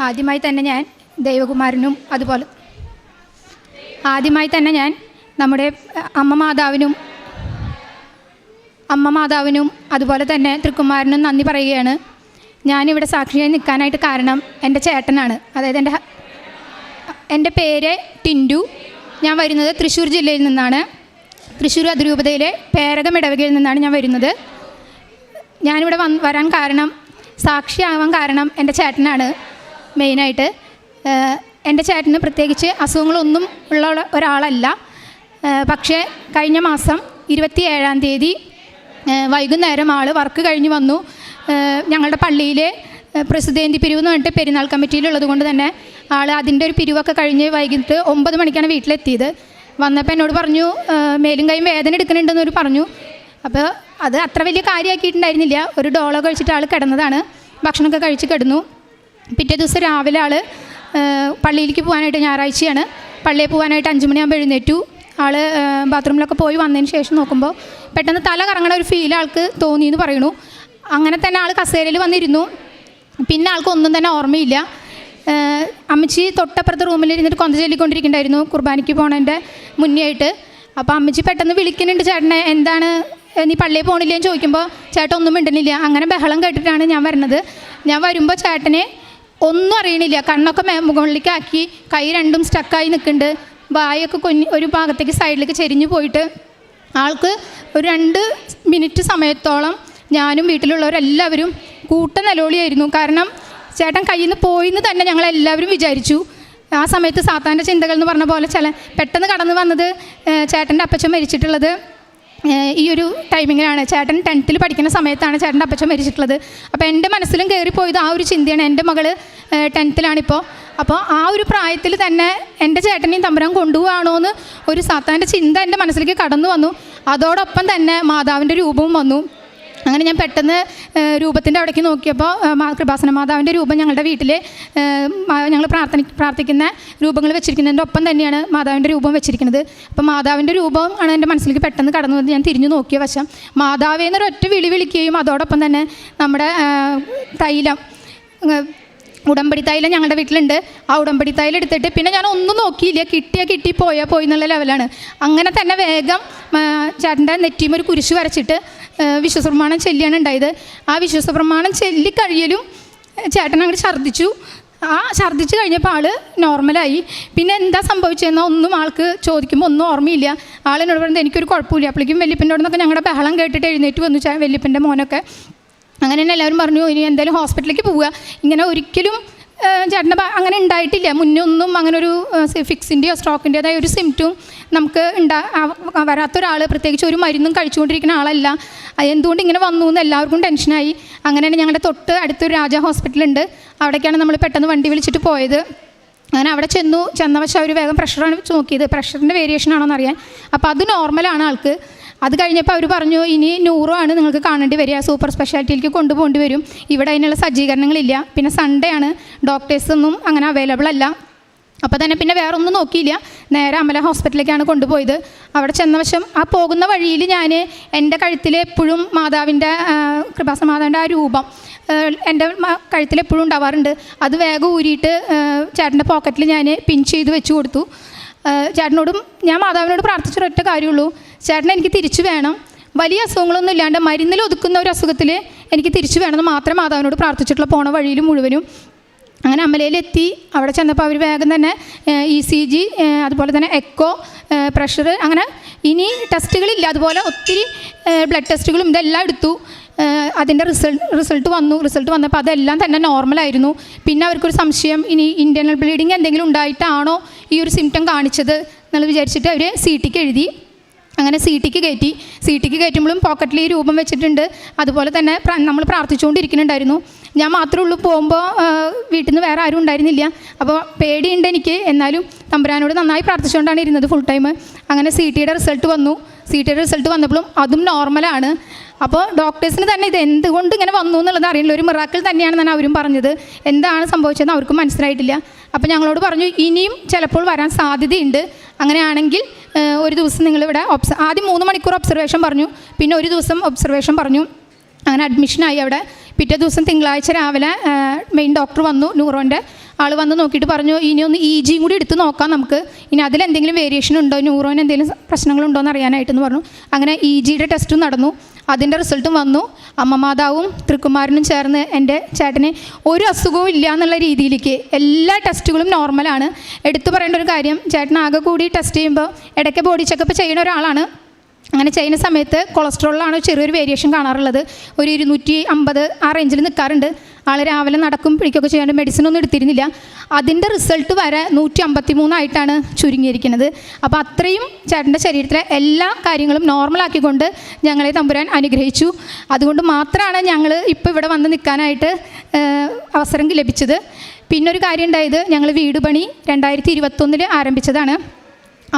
ആദ്യമായി തന്നെ ഞാൻ ദൈവകുമാരനും അതുപോലെ ആദ്യമായി തന്നെ ഞാൻ നമ്മുടെ അമ്മ മാതാവിനും അമ്മ മാതാവിനും അതുപോലെ തന്നെ തൃക്കുമാരനും നന്ദി പറയുകയാണ്. ഞാനിവിടെ സാക്ഷിയായി നിൽക്കാനായിട്ട് കാരണം എന്റെ ചേട്ടനാണ്. അതായത് എന്റെ എന്റെ പേര് ടിൻഡു. ഞാൻ വരുന്നത് തൃശ്ശൂർ ജില്ലയിൽ നിന്നാണ്. തൃശ്ശൂർ അതിരൂപതയിലെ പേരകം ഇടവകയിൽ നിന്നാണ് ഞാൻ വരുന്നത്. ഞാനിവിടെ വന്ന് വരാൻ കാരണം സാക്ഷിയാവാൻ കാരണം എന്റെ ചേട്ടനാണ്. മെയിനായിട്ട് എന്റെ ചേട്ടന് പ്രത്യേകിച്ച് അസുഖങ്ങളൊന്നും ഉള്ള ഒരാളല്ല. പക്ഷേ കഴിഞ്ഞ മാസം ഇരുപത്തി ഏഴാം തീയതി വൈകുന്നേരം ആൾ വർക്ക് കഴിഞ്ഞ് വന്നു. ഞങ്ങളുടെ പള്ളിയിലെ പ്രസിദ്ധേന്തി പിരിവ് എന്ന് പറഞ്ഞിട്ട് പെരുന്നാൾ കമ്മിറ്റിയിലുള്ളത് കൊണ്ട് തന്നെ ആൾ അതിന്റെ ഒരു പിരിവൊക്കെ കഴിഞ്ഞ് വൈകിട്ട് ഒമ്പത് മണിക്കാണ് വീട്ടിലെത്തിയത്. വന്നപ്പോൾ എന്നോട് പറഞ്ഞു മേലും കൈയും വേദന എടുക്കുന്നുണ്ടെന്നൊരു പറഞ്ഞു. അപ്പോൾ അത് അത്ര വലിയ കാര്യമാക്കിയിട്ടുണ്ടായിരുന്നില്ല. ഒരു ഡോളോ കഴിച്ചിട്ട് ആൾ കിടന്നതാണ്. ഭക്ഷണമൊക്കെ കഴിച്ച് കിടന്നു. പിറ്റേ ദിവസം രാവിലെ ആൾ പള്ളിയിലേക്ക് പോകാനായിട്ട് ഞായറാഴ്ചയാണ്. പള്ളിയിൽ പോകാനായിട്ട് അഞ്ച് മണിയാകുമ്പോൾ എഴുന്നേറ്റു. ആൾ ബാത്റൂമിലൊക്കെ പോയി വന്നതിന് ശേഷം നോക്കുമ്പോൾ പെട്ടെന്ന് തല കറങ്ങണ ഒരു ഫീൽ ആൾക്ക് തോന്നി എന്ന് പറയണു അങ്ങനെ തന്നെ ആൾ കസേരയിൽ വന്നിരുന്നു. പിന്നെ ആൾക്ക് ഒന്നും തന്നെ ഓർമ്മയില്ല. അമ്മച്ചി തൊട്ടപ്പുറത്ത് റൂമിൽ ഇരുന്നിട്ട് കൊന്ത ചൊല്ലിക്കൊണ്ടിരിക്കുന്നുണ്ടായിരുന്നു കുർബാനയ്ക്ക് പോണതിന്റെ മുന്നേ ആയിട്ട് അപ്പോൾ അമ്മച്ചി പെട്ടെന്ന് വിളിക്കുന്നുണ്ട് ചേട്ടനെ എന്താണ് നീ പള്ളിയിൽ പോകണില്ലേന്ന് ചോദിക്കുമ്പോൾ ചേട്ടൻ ഒന്നും മിണ്ടുന്നില്ല അങ്ങനെ ബഹളം കേട്ടിട്ടാണ് ഞാൻ വരുന്നത്. ഞാൻ വരുമ്പോൾ ചേട്ടനെ ഒന്നും അറിയണില്ല. കണ്ണൊക്കെ മേ മുകളിലേക്കാക്കി. കൈ രണ്ടും സ്റ്റക്കായി നിൽക്കുന്നുണ്ട് വായൊക്കെ കുഞ്ഞ് ഒരു ഭാഗത്തേക്ക് സൈഡിലേക്ക് ചെരിഞ്ഞു പോയിട്ട് ആൾക്ക് ഒരു രണ്ട് മിനിറ്റ് സമയത്തോളം ഞാനും വീട്ടിലുള്ളവരെല്ലാവരും കൂട്ട നിലവിളിയായിരുന്നു. കാരണം ചേട്ടൻ കയ്യിൽ നിന്ന് പോയിന്ന് തന്നെ ഞങ്ങളെല്ലാവരും വിചാരിച്ചു. ആ സമയത്ത് സാത്താന്റെ ചിന്തകൾ എന്ന് പറഞ്ഞ പോലെ ചില പെട്ടെന്ന് കടന്നു വന്നത് ചേട്ടന്റെ അപ്പച്ചൻ മരിച്ചിട്ടുള്ളത്. ഈ ഒരു ടൈമിങ്ങിലാണ് ചേട്ടൻ ടെൻത്തിൽ പഠിക്കുന്ന സമയത്താണ് ചേട്ടന്റെ അപ്പച്ചൻ മരിച്ചിട്ടുള്ളത്. അപ്പോൾ എന്റെ മനസ്സിലും കയറിപ്പോയത് ആ ഒരു ചിന്തയാണ്. എന്റെ മകൾ ടെൻത്തിലാണിപ്പോൾ അപ്പോൾ ആ ഒരു പ്രായത്തിൽ തന്നെ എന്റെ ചേട്ടനെയും തമ്പുരാൻ കൊണ്ടുപോവാണോ എന്ന് ഒരു സാത്താന്റെ ചിന്ത എന്റെ മനസ്സിലേക്ക് കടന്നു വന്നു. അതോടൊപ്പം തന്നെ മാതാവിന്റെ രൂപവും വന്നു. അങ്ങനെ ഞാൻ പെട്ടെന്ന് രൂപത്തിന്റെ അവിടേക്ക് നോക്കിയപ്പോൾ കൃപാസന മാതാവിന്റെ രൂപം ഞങ്ങളുടെ വീട്ടിൽ ഞങ്ങൾ പ്രാർത്ഥന പ്രാർത്ഥിക്കുന്ന രൂപങ്ങൾ വെച്ചിരിക്കുന്നതിന്റെ ഒപ്പം തന്നെയാണ് മാതാവിന്റെ രൂപം വെച്ചിരിക്കുന്നത്. അപ്പോൾ മാതാവിന്റെ രൂപം ആണ് എന്റെ മനസ്സിലേക്ക് പെട്ടെന്ന് കടന്നു വന്ന് ഞാൻ തിരിഞ്ഞു നോക്കിയ വശം മാതാവേ എന്നൊരു ഒറ്റ വിളി വിളിക്കുകയും അതോടൊപ്പം തന്നെ നമ്മുടെ തൈലം ഉടമ്പടി തൈലം ഞങ്ങളുടെ വീട്ടിലുണ്ട്. ആ ഉടമ്പടി തൈലം എടുത്തിട്ട് പിന്നെ ഞാൻ ഒന്നും നോക്കിയില്ല. കിട്ടിയ കിട്ടി പോയാൽ പോയി എന്നുള്ള ലെവലാണ് അങ്ങനെ തന്നെ വേഗം ചേട്ടന്റെ നെറ്റിയും ഒരു കുരിശ് വരച്ചിട്ട് വിശ്വസപ്രമാണം ചെല്ലിയാണ് ഉണ്ടായത്. ആ വിശ്വസപ്രമാണം ചെല്ലി കഴിയലും ചേട്ടൻ അങ്ങോട്ട് ഛർദ്ദിച്ചു. ആ ഛർദ്ദിച്ച് കഴിഞ്ഞപ്പോൾ ആൾ നോർമലായി. പിന്നെ എന്താ സംഭവിച്ചതെന്നാൽ ഒന്നും ആൾക്ക് ചോദിക്കുമ്പോൾ ഒന്നും ഓർമ്മയില്ല. ആളെന്നോട് പറയുന്നത് എനിക്കൊരു കുഴപ്പമില്ല. അപ്പോഴേക്കും വല്യപ്പന്റെ നിന്നൊക്കെ ഞങ്ങളുടെ ബഹളം കേട്ടിട്ട് എഴുന്നേറ്റ് വന്നു വല്യപ്പന്റെ മോനൊക്കെ. അങ്ങനെ തന്നെ എല്ലാവരും പറഞ്ഞു ഇനി എന്തായാലും ഹോസ്പിറ്റലിലേക്ക് പോവുക. ഇങ്ങനെ ഒരിക്കലും ചേട്ടന്റെ അങ്ങനെ ഉണ്ടായിട്ടില്ല. മുന്നേ ഒന്നും അങ്ങനെ ഒരു ഫിക്സിന്റെയോ സ്ട്രോക്കിന്റെതായ ഒരു സിംറ്റവും നമുക്ക് ഉണ്ടാ വരാത്ത ഒരാൾ പ്രത്യേകിച്ച് ഒരു മരുന്നും കഴിച്ചുകൊണ്ടിരിക്കുന്ന ആളല്ല. എന്തുകൊണ്ട് ഇങ്ങനെ വന്നു എന്ന് എല്ലാവർക്കും ടെൻഷനായി. അങ്ങനെയാണ് ഞങ്ങളുടെ തൊട്ട് അടുത്തൊരു രാജ ഹോസ്പിറ്റലുണ്ട്. അവിടേക്കാണ് നമ്മൾ പെട്ടെന്ന് വണ്ടി വിളിച്ചിട്ട് പോയത്. അങ്ങനെ അവിടെ ചെന്നു. ചെന്ന പക്ഷേ അവർ വേഗം പ്രഷറാണ് നോക്കിയത്. പ്രഷറിന്റെ വേരിയേഷൻ ആണോ എന്നറിയാൻ അപ്പോൾ അത് നോർമലാണ് ആൾക്ക്. അത് കഴിഞ്ഞപ്പോൾ അവർ പറഞ്ഞു ഇനി നൂറോ ആണ് നിങ്ങൾക്ക് കാണേണ്ടി വരിക. സൂപ്പർ സ്പെഷ്യാലിറ്റിയിലേക്ക് കൊണ്ടുപോകേണ്ടി വരും. ഇവിടെ അതിനുള്ള സജ്ജീകരണങ്ങളില്ല. പിന്നെ സൺഡേ ആണ്. ഡോക്ടേഴ്സൊന്നും അങ്ങനെ അവൈലബിൾ അല്ല. അപ്പോൾ തന്നെ പിന്നെ വേറെ ഒന്നും നോക്കിയില്ല. നേരെ അമല ഹോസ്പിറ്റലിലേക്കാണ് കൊണ്ടുപോയത്. അവിടെ ചെന്ന വശം ആ പോകുന്ന വഴിയിൽ ഞാൻ എന്റെ കഴുത്തിൽ എപ്പോഴും മാതാവിന്റെ കൃപാസ മാതാവിന്റെ ആ രൂപം എന്റെ കഴുത്തിൽ എപ്പോഴും ഉണ്ടാവാറുണ്ട്. അത് വേഗം ഊരിയിട്ട് ചേട്ടന്റെ പോക്കറ്റിൽ ഞാൻ പിൻ ചെയ്ത് വെച്ച് കൊടുത്തു. ചേട്ടനോടും ഞാൻ മാതാവിനോട് പ്രാർത്ഥിച്ചൊരൊറ്റ കാര്യമുള്ളൂ. ചേട്ടൻ എനിക്ക് തിരിച്ചു വേണം. വലിയ അസുഖങ്ങളൊന്നും ഇല്ലാണ്ട് മരുന്നിൽ ഒതുക്കുന്ന ഒരു അസുഖത്തിൽ എനിക്ക് തിരിച്ചു വേണമെന്ന് മാത്രം മാതാവിനോട് പ്രാർത്ഥിച്ചിട്ടുള്ള പോണ വഴിയിൽ മുഴുവനും. അങ്ങനെ അമലയിലെത്തി. അവിടെ ചെന്നപ്പോൾ അവർ വേഗം തന്നെ ഇ സി ജി അതുപോലെ തന്നെ എക്കോ പ്രഷർ അങ്ങനെ ഇനി ടെസ്റ്റുകളില്ല അതുപോലെ ഒത്തിരി ബ്ലഡ് ടെസ്റ്റുകളും ഇതെല്ലാം എടുത്തു. അതിന്റെ റിസൾട്ട് റിസൾട്ട് വന്നു. റിസൾട്ട് വന്നപ്പോൾ അതെല്ലാം തന്നെ നോർമലായിരുന്നു പിന്നെ അവർക്കൊരു സംശയം ഇനി ഇന്റേർണൽ ബ്ലീഡിങ് എന്തെങ്കിലും ഉണ്ടായിട്ടാണോ ഈ ഒരു സിംറ്റം കാണിച്ചത്? എന്നുള്ളത് വിചാരിച്ചിട്ട് അവർ സി ടിക്ക് എഴുതി. അങ്ങനെ സീറ്റിക്ക് കയറ്റി. സീറ്റിക്ക് കയറ്റുമ്പോഴും പോക്കറ്റിൽ ഈ രൂപം വെച്ചിട്ടുണ്ട്. അതുപോലെ തന്നെ നമ്മൾ പ്രാർത്ഥിച്ചുകൊണ്ടിരിക്കുന്നുണ്ടായിരുന്നു. ഞാൻ മാത്രമേ ഉള്ളൂ പോകുമ്പോൾ വീട്ടിൽ നിന്ന് വേറെ ആരും ഉണ്ടായിരുന്നില്ല. അപ്പോൾ പേടിയുണ്ട് എനിക്ക്. എന്നാലും തമ്പുരാനോട് നന്നായി പ്രാർത്ഥിച്ചുകൊണ്ടാണ് ഇരുന്നത് ഫുൾ ടൈം അങ്ങനെ സി ടിയുടെ റിസൾട്ട് വന്നു. സി ടിയുടെ റിസൾട്ട് വന്നപ്പോഴും അതും നോർമലാണ് അപ്പോൾ ഡോക്ടേഴ്സിന് തന്നെ ഇത് എന്തുകൊണ്ട് ഇങ്ങനെ വന്നു എന്നുള്ളത് അറിയില്ല. ഒരു മിറാക്കിൾ തന്നെയാണെന്നാണ് അവരും പറഞ്ഞത്. എന്താണ് സംഭവിച്ചതെന്ന് അവർക്കും മനസ്സിലായിട്ടില്ല. അപ്പോൾ ഞങ്ങളോട് പറഞ്ഞു ഇനിയും ചിലപ്പോൾ വരാൻ സാധ്യതയുണ്ട്. അങ്ങനെയാണെങ്കിൽ ഒരു ദിവസം നിങ്ങളിവിടെ ഒബ്സ ആദ്യം മൂന്ന് മണിക്കൂർ ഒബ്സർവേഷൻ പറഞ്ഞു പിന്നെ ഒരു ദിവസം ഒബ്സർവേഷൻ പറഞ്ഞു. അങ്ങനെ അഡ്മിഷനായി അവിടെ. പിറ്റേ ദിവസം തിങ്കളാഴ്ച രാവിലെ മെയിൻ ഡോക്ടർ വന്നു ന്യൂറോന്റെ. ആൾ വന്ന് നോക്കിയിട്ട് പറഞ്ഞു ഇനി ഒന്ന് ഇ ജിയും കൂടി എടുത്ത് നോക്കാം നമുക്ക്. ഇനി അതിലെന്തെങ്കിലും വേരിയേഷൻ ഉണ്ടോ? ന്യൂറോന് എന്തെങ്കിലും പ്രശ്നങ്ങളുണ്ടോ എന്ന് അറിയാനായിട്ടെന്ന് പറഞ്ഞു. അങ്ങനെ ഇ ജിയുടെ ടെസ്റ്റും നടന്നു. അതിന്റെ റിസൾട്ടും വന്നു. അമ്മമാതാവും തൃക്കുമാരനും ചേർന്ന് എന്റെ ചേട്ടന് ഒരു അസുഖവും ഇല്ല എന്നുള്ള രീതിയിലേക്ക് എല്ലാ ടെസ്റ്റുകളും നോർമലാണ് എടുത്തു പറയേണ്ട ഒരു കാര്യം ചേട്ടൻ ആകെ കൂടി ടെസ്റ്റ് ചെയ്യുമ്പോൾ ഇടയ്ക്ക് ബോഡി ചെക്കപ്പ് ചെയ്യുന്ന ഒരാളാണ്. അങ്ങനെ ചെയ്യുന്ന സമയത്ത് കൊളസ്ട്രോളിലാണ് ചെറിയൊരു വേരിയേഷൻ കാണാറുള്ളത്. ഒരു ഇരുന്നൂറ്റി അമ്പത് ആ റേഞ്ചിൽ നിൽക്കാറുണ്ട് ആൾ രാവിലെ നടക്കും പിടിക്കുകയൊക്കെ ചെയ്യാണ്ട് മെഡിസിൻ ഒന്നും എടുത്തിരുന്നില്ല. അതിന്റെ റിസൾട്ട് വരെ നൂറ്റി അമ്പത്തി മൂന്നായിട്ടാണ് ചുരുങ്ങിയിരിക്കുന്നത്. അപ്പോൾ അത്രയും ചേട്ടന്റെ ശരീരത്തിലെ എല്ലാ കാര്യങ്ങളും നോർമലാക്കിക്കൊണ്ട് ഞങ്ങളെ തമ്പുരാൻ അനുഗ്രഹിച്ചു. അതുകൊണ്ട് മാത്രമാണ് ഞങ്ങൾ ഇപ്പോൾ ഇവിടെ വന്ന് നിൽക്കാനായിട്ട് അവസരം ലഭിച്ചത്. പിന്നൊരു കാര്യം ഉണ്ടായത് ഞങ്ങൾ വീട് പണി രണ്ടായിരത്തി ഇരുപത്തൊന്നിൽ ആരംഭിച്ചതാണ്.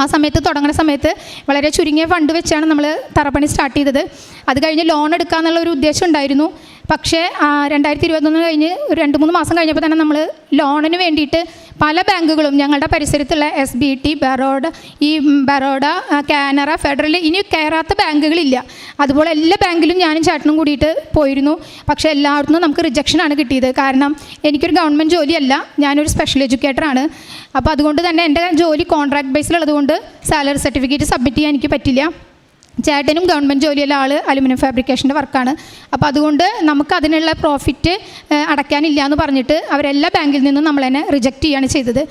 ആ സമയത്ത് തുടങ്ങുന്ന സമയത്ത് വളരെ ചുരുങ്ങിയ ഫണ്ട് വെച്ചാണ് നമ്മൾ തറപ്പണി സ്റ്റാർട്ട് ചെയ്തത്. അത് കഴിഞ്ഞ് ലോൺ എടുക്കാന്നുള്ള ഒരു ഉദ്ദേശം ഉണ്ടായിരുന്നു. പക്ഷേ രണ്ടായിരത്തി ഇരുപത്തൊന്ന് കഴിഞ്ഞ് ഒരു രണ്ട് മൂന്ന് മാസം കഴിഞ്ഞപ്പോൾ തന്നെ നമ്മൾ ലോണിന് വേണ്ടിയിട്ട് പല ബാങ്കുകളും ഞങ്ങളുടെ പരിസരത്തുള്ള എസ് ബി ടി ബറോഡ ഈ ബറോഡ കാനറ ഫെഡറൽ ഇനി കയറാത്ത ബാങ്കുകളില്ല. അതുപോലെ എല്ലാ ബാങ്കിലും ഞാനും ചേട്ടനും കൂടിയിട്ട് പോയിരുന്നു. പക്ഷേ എല്ലായിടത്തും നമുക്ക് റിജക്ഷനാണ് കിട്ടിയത്. കാരണം എനിക്കൊരു ഗവൺമെന്റ് ജോലിയല്ല. ഞാനൊരു സ്പെഷ്യൽ എഡ്യൂക്കേറ്ററാണ് അപ്പോൾ അതുകൊണ്ട് തന്നെ എന്റെ ജോലി കോൺട്രാക്ട് ബേസിലുള്ളതുകൊണ്ട് സാലറി സർട്ടിഫിക്കറ്റ് സബ്മിറ്റ് ചെയ്യാൻ എനിക്ക് പറ്റില്ല. ചേട്ടനും ഗവൺമെന്റ് ജോലിയുള്ള ആൾ അലുമിനിയം ഫാബ്രിക്കേഷന്റെ വർക്കാണ്. അപ്പോൾ അതുകൊണ്ട് നമുക്ക് അതിനുള്ള പ്രോഫിറ്റ് അടയ്ക്കാനില്ല എന്ന് പറഞ്ഞിട്ട് അവരെല്ലാ ബാങ്കിൽ നിന്നും നമ്മൾ തന്നെ റിജക്റ്റ് ചെയ്യുകയാണ് ചെയ്തത്.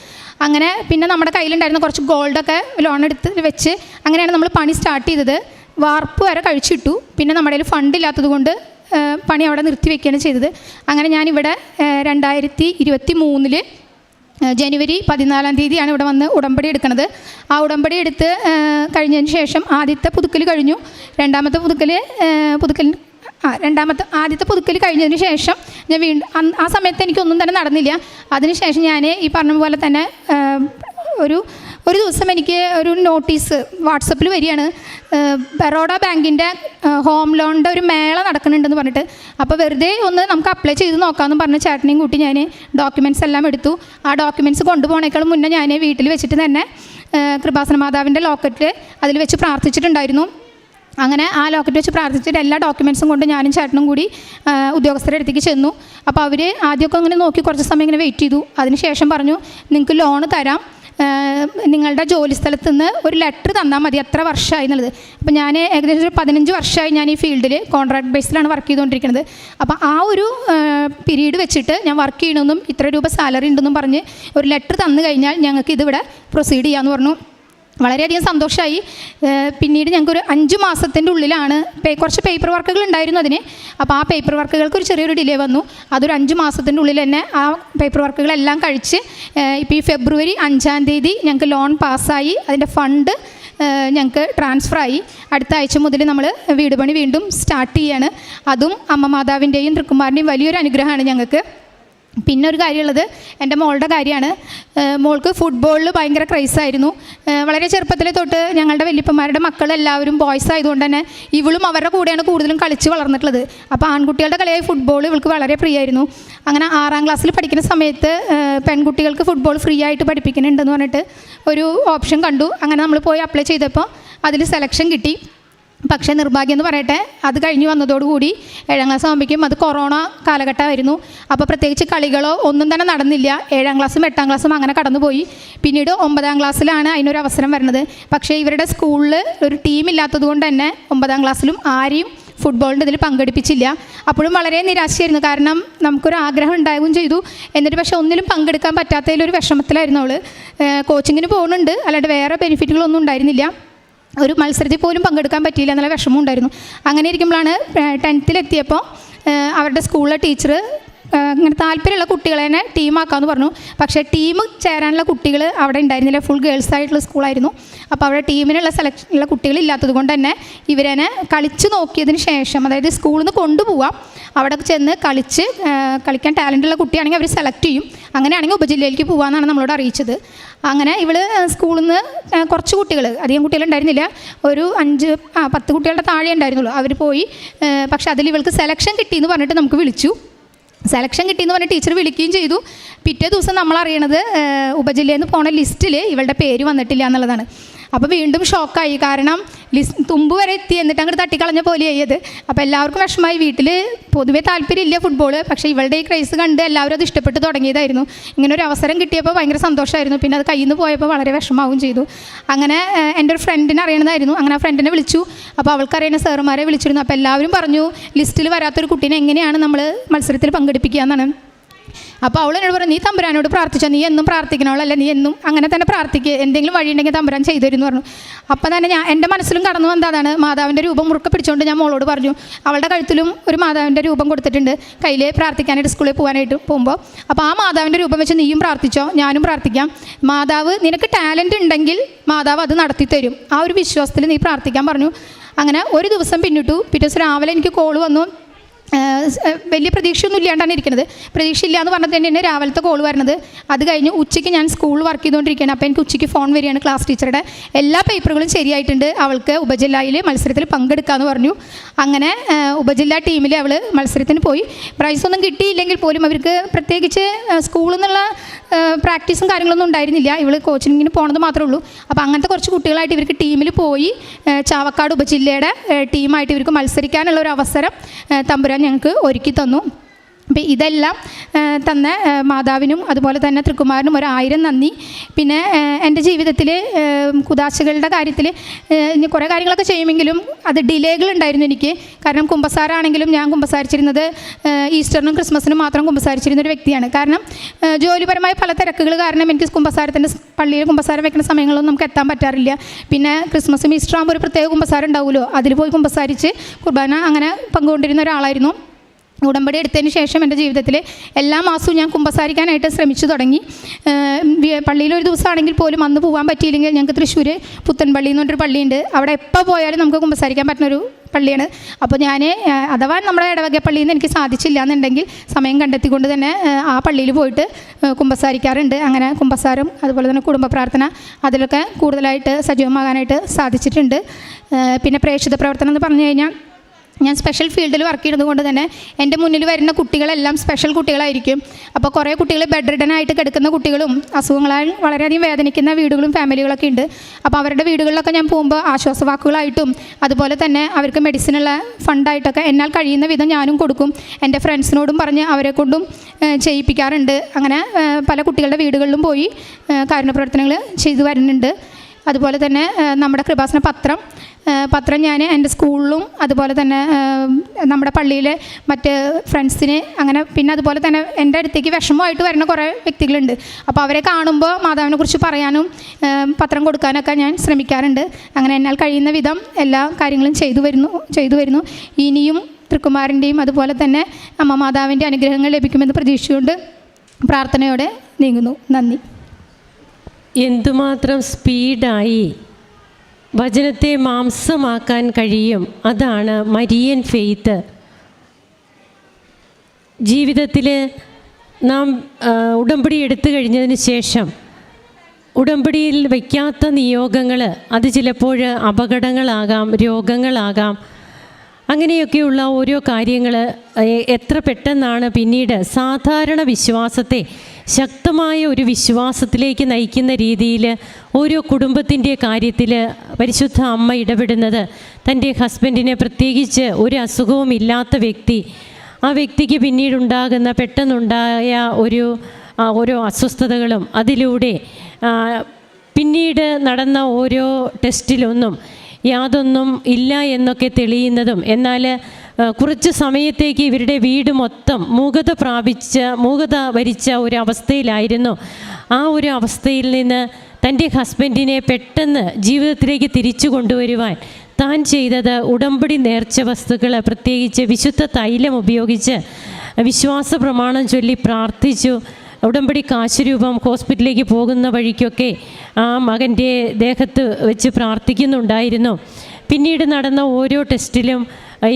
അങ്ങനെ പിന്നെ നമ്മുടെ കയ്യിലുണ്ടായിരുന്ന കുറച്ച് ഗോൾഡൊക്കെ ലോൺ എടുത്ത് വെച്ച് അങ്ങനെയാണ് നമ്മൾ പണി സ്റ്റാർട്ട് ചെയ്തത്. വാർപ്പ് വരെ കഴിച്ചിട്ടു. പിന്നെ നമ്മുടെ കയ്യിൽ ഫണ്ട് ഇല്ലാത്തത് കൊണ്ട് പണി അവിടെ നിർത്തി വെക്കുകയാണ് ചെയ്തത്. അങ്ങനെ ഞാനിവിടെ രണ്ടായിരത്തി ഇരുപത്തി മൂന്നിൽ ഏഹ് ജനുവരി പതിനാലാം തീയതിയാണ് ഇവിടെ വന്ന് ഉടമ്പടി എടുക്കുന്നത്. ആ ഉടമ്പടി എടുത്ത് കഴിഞ്ഞതിന് ശേഷം ആദ്യത്തെ പുതുക്കൽ കഴിഞ്ഞു. രണ്ടാമത്തെ പുതുക്കൽ പുതുക്കൽ ആ രണ്ടാമത്തെ ആദ്യത്തെ പുതുക്കൽ കഴിഞ്ഞതിന് ശേഷം ഞാൻ വീണ്ടും ആ സമയത്ത് എനിക്കൊന്നും തന്നെ നടന്നില്ല. അതിനുശേഷം ഞാൻ ഈ പറഞ്ഞ പോലെ തന്നെ ഒരു ഒരു ദിവസം എനിക്ക് ഒരു നോട്ടീസ് വാട്സപ്പിൽ വരികയാണ് ബറോഡ ബാങ്കിന്റെ ഹോം ലോണിന്റെ ഒരു മേള നടക്കുന്നുണ്ടെന്ന് പറഞ്ഞിട്ട്. അപ്പോൾ വെറുതെ ഒന്ന് നമുക്ക് അപ്ലൈ ചെയ്ത് നോക്കാമെന്ന് പറഞ്ഞ ചേട്ടനെയും കൂട്ടി ഞാൻ ഡോക്യുമെന്റ്സ് എല്ലാം എടുത്തു. ആ ഡോക്യുമെന്റ്സ് കൊണ്ടുപോകണേക്കാളും മുന്നേ ഞാൻ വീട്ടിൽ വെച്ചിട്ട് തന്നെ കൃപാസന മാതാവിന്റെ ലോക്കറ്റിൽ അതിൽ വെച്ച് പ്രാർത്ഥിച്ചിട്ടുണ്ടായിരുന്നു. അങ്ങനെ ആ ലോക്കറ്റ് വെച്ച് പ്രാർത്ഥിച്ചിട്ട് എല്ലാ ഡോക്യുമെൻസും കൊണ്ട് ഞാനും ചേട്ടനും കൂടി ഉദ്യോഗസ്ഥരുടെ അടുത്തേക്ക് ചെന്നു. അപ്പോൾ അവർ ആദ്യമൊക്കെ അങ്ങനെ നോക്കി കുറച്ച് സമയം ഇങ്ങനെ വെയിറ്റ് ചെയ്തു. അതിനുശേഷം പറഞ്ഞു നിങ്ങൾക്ക് ലോണ് തരാം. നിങ്ങളുടെ ജോലി സ്ഥലത്ത് നിന്ന് ഒരു ലെറ്റർ തന്നാൽ മതി. എത്ര വർഷമായി എന്നുള്ളത്. അപ്പോൾ ഞാൻ ഏകദേശം ഒരു പതിനഞ്ച് വർഷമായി ഞാൻ ഈ ഫീൽഡിൽ കോൺട്രാക്ട് ബേസിലാണ് വർക്ക് ചെയ്തുകൊണ്ടിരിക്കുന്നത്. അപ്പോൾ ആ ഒരു പീരീഡ് വെച്ചിട്ട് ഞാൻ വർക്ക് ചെയ്യണമെന്നും ഇത്ര രൂപ സാലറി ഉണ്ടെന്നും പറഞ്ഞ് ഒരു ലെറ്റർ തന്നു കഴിഞ്ഞാൽ ഞങ്ങൾക്ക് ഇതിവിടെ പ്രൊസീഡ് ചെയ്യാമെന്ന് പറഞ്ഞു. വളരെയധികം സന്തോഷമായി പിന്നീട് ഞങ്ങൾക്കൊരു അഞ്ച് മാസത്തിന്റെ ഉള്ളിലാണ് പേ കുറച്ച് പേപ്പർ വർക്കുകൾ ഉണ്ടായിരുന്നു അതിന്. അപ്പോൾ ആ പേപ്പർ വർക്കുകൾക്ക് ഒരു ചെറിയൊരു ഡിലേ വന്നു. അതൊരു അഞ്ച് മാസത്തിന്റെ ഉള്ളിൽ തന്നെ ആ പേപ്പർ വർക്കുകളെല്ലാം കഴിച്ച് ഇപ്പോൾ ഈ ഫെബ്രുവരി അഞ്ചാം തീയതി ഞങ്ങൾക്ക് ലോൺ പാസ്സായി. അതിന്റെ ഫണ്ട് ഞങ്ങൾക്ക് ട്രാൻസ്ഫർ ആയി. അടുത്ത ആഴ്ച മുതൽ നമ്മൾ വീട് പണി വീണ്ടും സ്റ്റാർട്ട് ചെയ്യാണ്. അതും അമ്മ മാതാവിന്റെയും തൃക്കുമാറിന്റെയും വലിയൊരു അനുഗ്രഹമാണ് ഞങ്ങൾക്ക്. പിന്നെ ഒരു കാര്യമുള്ളത് എന്റെ മോളുടെ കാര്യമാണ്. മോൾക്ക് ഫുട്ബോളിൽ ഭയങ്കര ക്രൈസായിരുന്നു വളരെ ചെറുപ്പത്തിലെ തൊട്ട് ഞങ്ങളുടെ വല്യപ്പന്മാരുടെ മക്കളെല്ലാവരും ബോയ്സ് ആയതുകൊണ്ട് തന്നെ ഇവളും അവരുടെ കൂടെയാണ് കൂടുതലും കളിച്ച് വളർന്നിട്ടുള്ളത്. അപ്പോൾ ആൺകുട്ടികളുടെ കളിയായി ഫുട്ബോൾ ഇവൾക്ക് വളരെ പ്രിയമായിരുന്നു അങ്ങനെ ആറാം ക്ലാസ്സിൽ പഠിക്കുന്ന സമയത്ത് പെൺകുട്ടികൾക്ക് ഫുട്ബോൾ ഫ്രീ ആയിട്ട് പഠിപ്പിക്കുന്നുണ്ടെന്ന് പറഞ്ഞിട്ട് ഒരു ഓപ്ഷൻ കണ്ടു. അങ്ങനെ നമ്മൾ പോയി അപ്ലൈ ചെയ്തപ്പോൾ അതിൽ സെലക്ഷൻ കിട്ടി. പക്ഷേ നിർഭാഗ്യം എന്ന് പറയട്ടെ അത് കഴിഞ്ഞ് വന്നതോടുകൂടി ഏഴാം ക്ലാസ് ആകുമ്പോഴേക്കും അത് കൊറോണ കാലഘട്ടമായിരുന്നു അപ്പോൾ പ്രത്യേകിച്ച് കളികളോ ഒന്നും തന്നെ നടന്നില്ല. ഏഴാം ക്ലാസ്സും എട്ടാം ക്ലാസ്സും അങ്ങനെ കടന്നുപോയി. പിന്നീട് ഒമ്പതാം ക്ലാസ്സിലാണ് അതിനൊരു അവസരം വരുന്നത്. പക്ഷേ ഇവരുടെ സ്കൂളിൽ ഒരു ടീം ഇല്ലാത്തത് കൊണ്ട് തന്നെ ഒമ്പതാം ക്ലാസ്സിലും ആരെയും ഫുട്ബോളിന്റെ ഇതിൽ പങ്കെടുപ്പിച്ചില്ല. അപ്പോഴും വളരെ നിരാശയായിരുന്നു. കാരണം നമുക്കൊരു ആഗ്രഹം ഉണ്ടാവുകയും ചെയ്തു. എന്നിട്ട് പക്ഷേ ഒന്നിലും പങ്കെടുക്കാൻ പറ്റാത്തതിലൊരു വിഷമത്തിലായിരുന്നു അവൾ കോച്ചിങ്ങിന് പോകുന്നുണ്ട്. അല്ലാണ്ട് വേറെ ബെനിഫിറ്റുകളൊന്നും ഉണ്ടായിരുന്നില്ല. ഒരു മത്സരത്തിൽ പോലും പങ്കെടുക്കാൻ പറ്റിയില്ല എന്നുള്ള വിഷമം ഉണ്ടായിരുന്നു. അങ്ങനെ ഇരിക്കുമ്പോഴാണ് ടെൻത്തിലെത്തിയപ്പോൾ അവരുടെ സ്കൂളിലെ ടീച്ചർ ഇങ്ങനെ താല്പര്യമുള്ള കുട്ടികളെ തന്നെ ടീമാക്കാമെന്ന് പറഞ്ഞു. പക്ഷേ ടീം ചേരാനുള്ള കുട്ടികൾ അവിടെ ഉണ്ടായിരുന്നില്ല. ഫുൾ ഗേൾസ് ആയിട്ടുള്ള സ്കൂളായിരുന്നു അപ്പോൾ അവിടെ ടീമിനുള്ള സെലക്ഷനുള്ള കുട്ടികൾ ഇല്ലാത്തത് കൊണ്ട് തന്നെ ഇവരെന്നെ കളിച്ച് നോക്കിയതിന് ശേഷം അതായത് സ്കൂളിൽ നിന്ന് കൊണ്ടുപോവാം. അവിടെ ചെന്ന് കളിച്ച് കളിക്കാൻ ടാലന്റുള്ള കുട്ടിയാണെങ്കിൽ അവർ സെലക്ട് ചെയ്യും. അങ്ങനെയാണെങ്കിൽ ഉപജില്ലയിലേക്ക് പോകാമെന്നാണ് നമ്മളോട് അറിയിച്ചത്. അങ്ങനെ ഇവൾ സ്കൂളിൽ നിന്ന് കുറച്ച് കുട്ടികൾ അധികം കുട്ടികളുണ്ടായിരുന്നില്ല ഒരു അഞ്ച് ആ പത്ത് കുട്ടികളുടെ താഴെ ഉണ്ടായിരുന്നുള്ളൂ. അവർ പോയി പക്ഷേ അതിൽ ഇവൾക്ക് സെലക്ഷൻ കിട്ടിയെന്ന് പറഞ്ഞിട്ട് നമുക്ക് വിളിച്ചു. സെലക്ഷൻ കിട്ടിയെന്ന് പറഞ്ഞ് ടീച്ചർ വിളിക്കുകയും ചെയ്തു. പിറ്റേ ദിവസം നമ്മൾ അറിയണത് ഉപജില്ലയിൽ നിന്ന് പോണ ലിസ്റ്റിൽ ഇവളുടെ പേര് വന്നിട്ടില്ല എന്നുള്ളതാണ്. അപ്പോൾ വീണ്ടും ഷോക്കായി. കാരണം ലിസ് തുമ്പ് വരെ എത്തി എന്നിട്ട് അങ്ങോട്ട് തട്ടിക്കളഞ്ഞ പോലെ ആയത് അപ്പോൾ എല്ലാവർക്കും വിഷമമായി. വീട്ടിൽ പൊതുവേ താല്പര്യമില്ല ഫുട്ബോൾ പക്ഷേ ഇവളുടെ ഈ ക്രൈസ് കണ്ട് എല്ലാവരും അത് ഇഷ്ടപ്പെട്ട് തുടങ്ങിയതായിരുന്നു. ഇങ്ങനെ ഒരു അവസരം കിട്ടിയപ്പോൾ ഭയങ്കര സന്തോഷമായിരുന്നു പിന്നെ അത് കയ്യിൽ നിന്ന് പോയപ്പോൾ വളരെ വിഷമാവുകയും ചെയ്തു. അങ്ങനെ എന്റെ ഒരു ഫ്രണ്ടിനെ അറിയണതായിരുന്നു. അങ്ങനെ ആ ഫ്രണ്ടിനെ വിളിച്ചു. അപ്പോൾ അവൾക്കറിയുന്ന സാറുമാരെ വിളിച്ചിരുന്നു. അപ്പോൾ എല്ലാവരും പറഞ്ഞു ലിസ്റ്റിൽ വരാത്തൊരു കുട്ടീനെ എങ്ങനെയാണ് നമ്മൾ മത്സരത്തിൽ പങ്കെടുപ്പിക്കുക എന്നാണ്. അപ്പോൾ അവൾ എന്നോട് പറഞ്ഞു നീ തമ്പുരാനോട് പ്രാർത്ഥിച്ചോ നീ എന്നും പ്രാർത്ഥിക്കണവളല്ല നീ എന്നും അങ്ങനെ തന്നെ പ്രാർത്ഥിക്കുക എന്തെങ്കിലും വഴിയുണ്ടെങ്കിൽ തമ്പുരാൻ ചെയ്തു തരുമെന്ന് പറഞ്ഞു. അപ്പം തന്നെ ഞാൻ എന്റെ മനസ്സിലും കടന്നു വന്നതാണ് മാതാവിന്റെ രൂപം മുറുക്കെ പിടിച്ചുകൊണ്ട് ഞാൻ മോളോട് പറഞ്ഞു. അവളുടെ കഴുത്തിലും ഒരു മാതാവിന്റെ രൂപം കൊടുത്തിട്ടുണ്ട് കയ്യിൽ പ്രാർത്ഥിക്കാനായിട്ട് സ്കൂളിൽ പോകാനായിട്ട് പോകുമ്പോൾ അപ്പോൾ ആ മാതാവിന്റെ രൂപം വെച്ച് നീയും പ്രാർത്ഥിച്ചോ ഞാനും പ്രാർത്ഥിക്കാം. മാതാവ് നിനക്ക് ടാലന്റ് ഉണ്ടെങ്കിൽ മാതാവ് അത് നടത്തി തരും ആ ഒരു വിശ്വാസത്തിൽ നീ പ്രാർത്ഥിക്കാൻ പറഞ്ഞു. അങ്ങനെ ഒരു ദിവസം പിന്നിട്ടു പിറ്റേ ദിവസം രാവിലെ എനിക്ക് കോൾ വന്നു. വലിയ പ്രതീക്ഷയൊന്നും ഇല്ലാണ്ടാണ് ഇരിക്കുന്നത്. പ്രതീക്ഷ ഇല്ല എന്ന് പറഞ്ഞത് തന്നെയാണ് രാവിലത്തെ കോൾ വരുന്നത്. അത് കഴിഞ്ഞ് ഉച്ചയ്ക്ക് ഞാൻ സ്കൂൾ വർക്ക് ചെയ്തുകൊണ്ടിരിക്കുകയാണ് അപ്പോൾ എനിക്ക് ഉച്ചയ്ക്ക് ഫോൺ വരികയാണ് ക്ലാസ് ടീച്ചറുടെ എല്ലാ പേപ്പറുകളും ശരിയായിട്ടുണ്ട്. അവൾക്ക് ഉപജില്ലയിൽ മത്സരത്തിൽ പങ്കെടുക്കാമെന്ന് പറഞ്ഞു. അങ്ങനെ ഉപജില്ലാ ടീമിൽ അവൾ മത്സരത്തിന് പോയി. പ്രൈസൊന്നും കിട്ടിയില്ലെങ്കിൽ പോലും അവർക്ക് പ്രത്യേകിച്ച് സ്കൂളിൽ നിന്നുള്ള പ്രാക്ടീസും കാര്യങ്ങളൊന്നും ഉണ്ടായിരുന്നില്ല. ഇവൾ കോച്ചിങ്ങിന് പോണത് മാത്രമേ ഉള്ളൂ. അപ്പോൾ അങ്ങനത്തെ കുറച്ച് കുട്ടികളായിട്ട് ഇവർക്ക് ടീമിൽ പോയി ചാവക്കാട് ഉപജില്ലയുടെ ടീമായിട്ട് ഇവർക്ക് മത്സരിക്കാനുള്ള ഒരു അവസരം തമ്പുരാൻ ഞങ്ങൾക്ക് ഒരുക്കി തന്നു. അപ്പോൾ ഇതെല്ലാം തന്ന മാതാവിനും അതുപോലെ തന്നെ തൃക്കുമാരനും ഒരായിരം നന്ദി. പിന്നെ എന്റെ ജീവിതത്തിൽ കുദാശകളുടെ കാര്യത്തിൽ ഇനി കുറേ കാര്യങ്ങളൊക്കെ ചെയ്യുമെങ്കിലും അത് ഡിലേകൾ ഉണ്ടായിരുന്നു എനിക്ക്. കാരണം കുമ്പസാരാണെങ്കിലും ഞാൻ കുമ്പസാരിച്ചിരുന്നത് ഈസ്റ്ററിനും ക്രിസ്മസിനും മാത്രം കുമ്പസാരിച്ചിരുന്ന ഒരു വ്യക്തിയാണ്. കാരണം ജോലിപരമായ പല തിരക്കുകൾ കാരണം എനിക്ക് കുമ്പസാരത്തിന്റെ പള്ളിയിൽ കുമ്പസാരം വെക്കുന്ന സമയങ്ങളൊന്നും നമുക്ക് എത്താൻ പറ്റാറില്ല. പിന്നെ ക്രിസ്മസും ഈസ്റ്ററും ആകുമ്പോൾ ഒരു പ്രത്യേക കുമ്പസാരം ഉണ്ടാവുമല്ലോ. അതിൽ പോയി കുമ്പസാരിച്ച് കുർബാന അങ്ങനെ പങ്കുകൊണ്ടിരുന്ന ഒരാളായിരുന്നു. ഉടമ്പടി എടുത്തതിന് ശേഷം എന്റെ ജീവിതത്തിൽ എല്ലാ മാസവും ഞാൻ കുമ്പസാരിക്കാനായിട്ട് ശ്രമിച്ചു തുടങ്ങി. പള്ളിയിൽ ഒരു ദിവസമാണെങ്കിൽ പോലും അന്ന് പോകാൻ പറ്റിയില്ലെങ്കിൽ ഞങ്ങൾക്ക് തൃശ്ശൂർ പുത്തൻപള്ളി എന്ന് പറഞ്ഞൊരു പള്ളിയുണ്ട്. അവിടെ എപ്പോൾ പോയാലും നമുക്ക് കുമ്പസാരിക്കാൻ പറ്റുന്നൊരു പള്ളിയാണ്. അപ്പോൾ ഞാൻ അഥവാ നമ്മുടെ ഇടവക പള്ളിയിൽ നിന്ന് എനിക്ക് സാധിച്ചില്ല എന്നുണ്ടെങ്കിൽ സമയം കണ്ടെത്തിക്കൊണ്ട് തന്നെ ആ പള്ളിയിൽ പോയിട്ട് കുമ്പസാരിക്കാറുണ്ട്. അങ്ങനെ കുമ്പസാരം അതുപോലെ തന്നെ കുടുംബ പ്രാർത്ഥന അതിലൊക്കെ കൂടുതലായിട്ട് സജീവമാകാനായിട്ട് സാധിച്ചിട്ടുണ്ട്. പിന്നെ പ്രേക്ഷിത പ്രവർത്തനം എന്ന് പറഞ്ഞു കഴിഞ്ഞാൽ ഞാൻ സ്പെഷ്യൽ ഫീൽഡിൽ വർക്ക് ചെയ്യുന്നത് കൊണ്ട് തന്നെ എന്റെ മുന്നിൽ വരുന്ന കുട്ടികളെല്ലാം സ്പെഷ്യൽ കുട്ടികളായിരിക്കും. അപ്പോൾ കുറേ കുട്ടികൾ ബെഡ് റിഡൻ ആയിട്ട് കിടക്കുന്ന കുട്ടികളും അസുഖങ്ങളാൽ വളരെയധികം വേദനിക്കുന്ന വീടുകളും ഫാമിലികളൊക്കെ ഉണ്ട്. അപ്പോൾ അവരുടെ വീടുകളിലൊക്കെ ഞാൻ പോകുമ്പോൾ ആശ്വാസവാക്കുകളായിട്ടും അതുപോലെ തന്നെ അവർക്ക് മെഡിസിനുള്ള ഫണ്ടായിട്ടൊക്കെ എന്നാൽ കഴിയുന്ന വിധം ഞാനും കൊടുക്കും. എന്റെ ഫ്രണ്ട്സിനോടും പറഞ്ഞ് അവരെ കൊണ്ടും ചെയ്യിപ്പിക്കാറുണ്ട്. അങ്ങനെ പല കുട്ടികളുടെ വീടുകളിലും പോയി കാരുണ്യ പ്രവർത്തനങ്ങൾ ചെയ്തു വരുന്നുണ്ട്. അതുപോലെ തന്നെ നമ്മുടെ കൃപാസന പത്രം പത്രം ഞാൻ എന്റെ സ്കൂളിലും അതുപോലെ തന്നെ നമ്മുടെ പള്ളിയിലെ മറ്റ് ഫ്രണ്ട്സിന് അങ്ങനെ പിന്നെ അതുപോലെ തന്നെ എന്റെ അടുത്തേക്ക് വിഷമമായിട്ട് വരുന്ന കുറേ വ്യക്തികളുണ്ട്. അപ്പോൾ അവരെ കാണുമ്പോൾ മാതാവിനെ കുറിച്ച് പറയാനും പത്രം കൊടുക്കാനൊക്കെ ഞാൻ ശ്രമിക്കാറുണ്ട്. അങ്ങനെ എന്നാൽ കഴിയുന്ന വിധം എല്ലാ കാര്യങ്ങളും ചെയ്തു വരുന്നു ചെയ്തു വരുന്നു. ഇനിയും തൃക്കുമാരന്റെയും അതുപോലെ തന്നെ അമ്മ മാതാവിന്റെ അനുഗ്രഹങ്ങൾ ലഭിക്കുമെന്ന് പ്രതീക്ഷിച്ചുകൊണ്ട് പ്രാർത്ഥനയോടെ നീങ്ങുന്നു. നന്ദി. എന്തുമാത്രം സ്പീഡായി വചനത്തെ മാംസമാക്കാൻ കഴിയും അതാണ് മരിയൻ ഫെയ്ത്ത്. ജീവിതത്തിൽ നാം ഉടമ്പടി എടുത്തു കഴിഞ്ഞതിന് ശേഷം ഉടമ്പടിയിൽ വയ്ക്കാത്ത നിയോഗങ്ങൾ അത് ചിലപ്പോൾ അപകടങ്ങളാകാം രോഗങ്ങളാകാം അങ്ങനെയൊക്കെയുള്ള ഓരോ കാര്യങ്ങൾ എത്ര പെട്ടെന്നാണ് പിന്നീട് സാധാരണ വിശ്വാസത്തെ ശക്തമായ ഒരു വിശ്വാസത്തിലേക്ക് നയിക്കുന്ന രീതിയിൽ ഓരോ കുടുംബത്തിന്റെ കാര്യത്തിൽ പരിശുദ്ധ അമ്മ ഇടപെടുന്നത്. തന്റെ ഹസ്ബൻഡിനെ പ്രത്യേകിച്ച് ഒരു അസുഖവും ഇല്ലാത്ത വ്യക്തി. ആ വ്യക്തിക്ക് പിന്നീടുണ്ടാകുന്ന പെട്ടെന്നുണ്ടായ ഒരു ഓരോ അസ്വസ്ഥതകളും അതിലൂടെ പിന്നീട് നടന്ന ഓരോ ടെസ്റ്റിലൊന്നും യാതൊന്നും ഇല്ല എന്നൊക്കെ തെളിയുന്നതും. എന്നാൽ കുറച്ച് സമയത്തേക്ക് ഇവരുടെ വീട് മൊത്തം മൂകത പ്രാപിച്ച മൂകത ഭരിച്ച ഒരു അവസ്ഥയിലായിരുന്നു. ആ ഒരു അവസ്ഥയിൽ നിന്ന് തന്റെ ഹസ്ബൻഡിനെ പെട്ടെന്ന് ജീവിതത്തിലേക്ക് തിരിച്ചു കൊണ്ടുവരുവാൻ താൻ ചെയ്തത് ഉടമ്പടി നേർച്ച വസ്തുക്കൾ പ്രത്യേകിച്ച് വിശുദ്ധ തൈലം ഉപയോഗിച്ച് വിശ്വാസ പ്രമാണം ചൊല്ലി പ്രാർത്ഥിച്ചു. ഉടമ്പടി കാശുരൂപം ഹോസ്പിറ്റലിലേക്ക് പോകുന്ന വഴിക്കൊക്കെ ആ മകന്റെ ദേഹത്ത് വെച്ച് പ്രാർത്ഥിക്കുന്നുണ്ടായിരുന്നു. പിന്നീട് നടന്ന ഓരോ ടെസ്റ്റിലും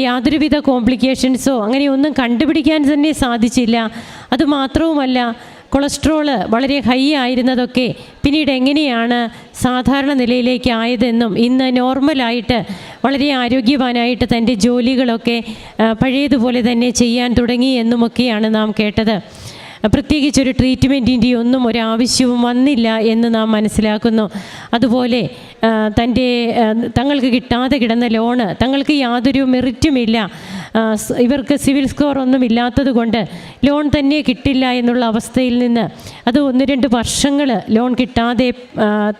യാതൊരുവിധ കോംപ്ലിക്കേഷൻസോ അങ്ങനെയൊന്നും കണ്ടുപിടിക്കാൻ തന്നെ സാധിച്ചില്ല. അതുമാത്രവുമല്ല കൊളസ്ട്രോൾ വളരെ ഹൈ ആയിരുന്നതൊക്കെ പിന്നീട് എങ്ങനെയാണ് സാധാരണ നിലയിലേക്ക് ആയതെന്നും ഇന്ന് നോർമലായിട്ട് വളരെ ആരോഗ്യവാനായിട്ട് തന്റെ ജോലികളൊക്കെ പഴയതുപോലെ തന്നെ ചെയ്യാൻ തുടങ്ങി എന്നുമൊക്കെയാണ് നാം കേട്ടത്. പ്രത്യേകിച്ച് ഒരു ട്രീറ്റ്മെന്റിന്റെ ഒന്നും ഒരാവശ്യവും വന്നില്ല എന്ന് നാം മനസ്സിലാക്കുന്നു. അതുപോലെ തന്റെ തങ്ങൾക്ക് കിട്ടാതെ കിടന്ന ലോണ് തങ്ങൾക്ക് യാതൊരു മെറിറ്റുമില്ല. ഇവർക്ക് സിവിൽ സ്കോർ ഒന്നും ഇല്ലാത്തത് കൊണ്ട് ലോൺ തന്നെ കിട്ടില്ല എന്നുള്ള അവസ്ഥയിൽ നിന്ന് അത് ഒന്ന് രണ്ട് വർഷങ്ങൾ ലോൺ കിട്ടാതെ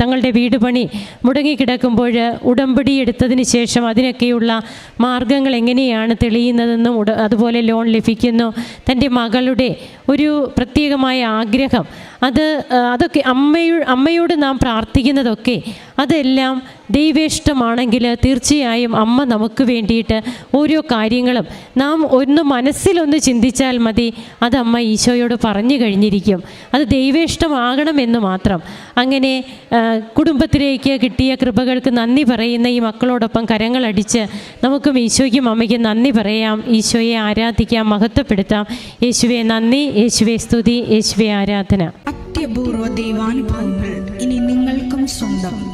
തങ്ങളുടെ വീട് പണി മുടങ്ങിക്കിടക്കുമ്പോൾ ഉടമ്പടി എടുത്തതിന് ശേഷം അതിനൊക്കെയുള്ള മാർഗങ്ങൾ എങ്ങനെയാണ് തെളിയുന്നതെന്നും അതുപോലെ ലോൺ ലഭിക്കുന്നു. തന്റെ മകളുടെ ഒരു പ്രത്യേകമായ ആഗ്രഹം. അത് അതൊക്കെ അമ്മയോ അമ്മയോട് നാം പ്രാർത്ഥിക്കുന്നതൊക്കെ അതെല്ലാം ദൈവേഷ്ടമാണെങ്കിൽ തീർച്ചയായും അമ്മ നമുക്ക് വേണ്ടിയിട്ട് ഓരോ കാര്യങ്ങളും നാം ഒന്ന് മനസ്സിലൊന്ന് ചിന്തിച്ചാൽ മതി അത് അമ്മ ഈശോയോട് പറഞ്ഞു കഴിഞ്ഞിരിക്കും. അത് ദൈവേഷ്ടമാകണമെന്ന് മാത്രം. അങ്ങനെ കുടുംബത്തിലേക്ക് കിട്ടിയ കൃപകൾക്ക് നന്ദി പറയുന്ന ഈ മക്കളോടൊപ്പം കരങ്ങളടിച്ച് നമുക്കും ഈശോയ്ക്കും അമ്മയ്ക്കും നന്ദി പറയാം. ഈശോയെ ആരാധിക്കാം മഹത്വപ്പെടുത്താം. യേശുവെ നന്ദി. യേശുവെ സ്തുതി. യേശുവെ ആരാധന. അത്യപൂർവ ദൈവാനുഭവങ്ങൾ ഇനി നിങ്ങൾക്കും സ്വന്തം.